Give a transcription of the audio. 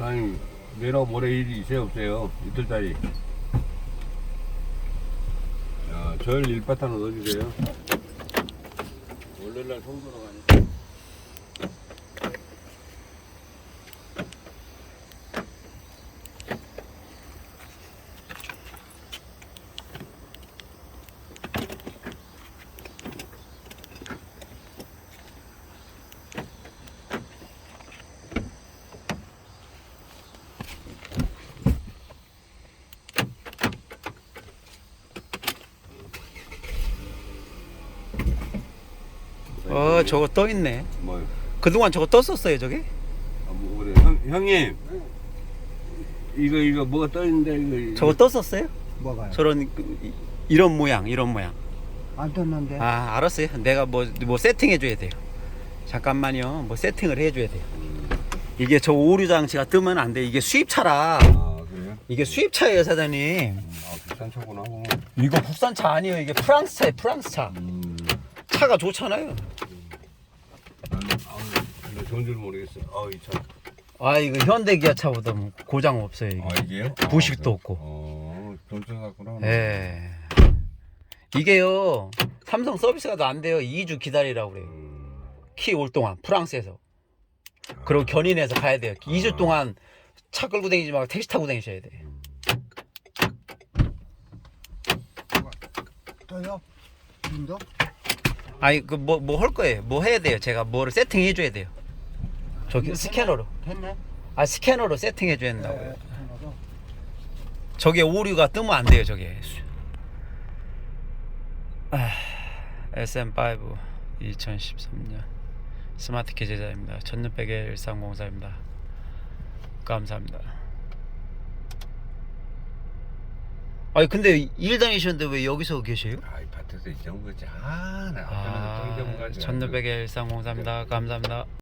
사장님 내일 모레 일이 있어요 없어요? 이틀짜리. 자, 절 일바탕 넣어주세요. 월요일날 송도로 가니까 어 저거 떠 있네. 뭐 그동안 저거 떴었어요 저게? 아, 뭐 그래 형, 형님 이거 이거 뭐가 떠 있는데 이거 저거 떴었어요? 뭐가요? 저런 그, 이- 이런 모양 이런 모양. 안 떴는데. 아 알았어요. 내가 뭐 뭐 세팅해 줘야 돼요. 잠깐만요. 뭐 세팅을 해 줘야 돼요. 이게 저 오류 장치가 뜨면 안 돼. 이게 수입차라. 아 그래요? 이게 수입차예요 사장님. 음, 아 비싼 차구나 이거 국산차 아니에요. 이게 프랑스 차예요. 프랑스 차. 음, 차가 좋잖아요. 나는 아우 근데 좋은 줄 모르겠어 아이 차 아 이거 현대 기아 차보다 뭐 고장 없어요. 이게. 아 이게요? 부식도 아, 없고. 어, 돈 써갖구나. 예. 이게요. 삼성 서비스가 더안 돼요. 2주 기다리라고 그래요. 음, 키 올 동안 프랑스에서. 그리고 견인해서 가야 돼요. 2주 동안 차 끌고 다니지 말고 택시 타고 다니셔야 돼. 떠요? 지금도? 아니 그 뭐 뭐 할 거예요. 뭐 해야 돼요. 제가 뭐를 세팅해 줘야 돼요. 저기 스캐너로. 됐네. 아 스캐너로 세팅해 줘야 된다고요. 네. 저게 오류가 뜨면 안 돼요. 저게. 아, SM5 2013년 스마트 키 제자입니다. 1600의 1304입니다. 감사합니다. 아니 근데 일 다니셨는데 왜 여기서 계세요? 아, 이 밭에서 이런 거지. 아, 나 아, 앞에는 똥좀 가지고. 1600의 1304입니다. 감사합니다.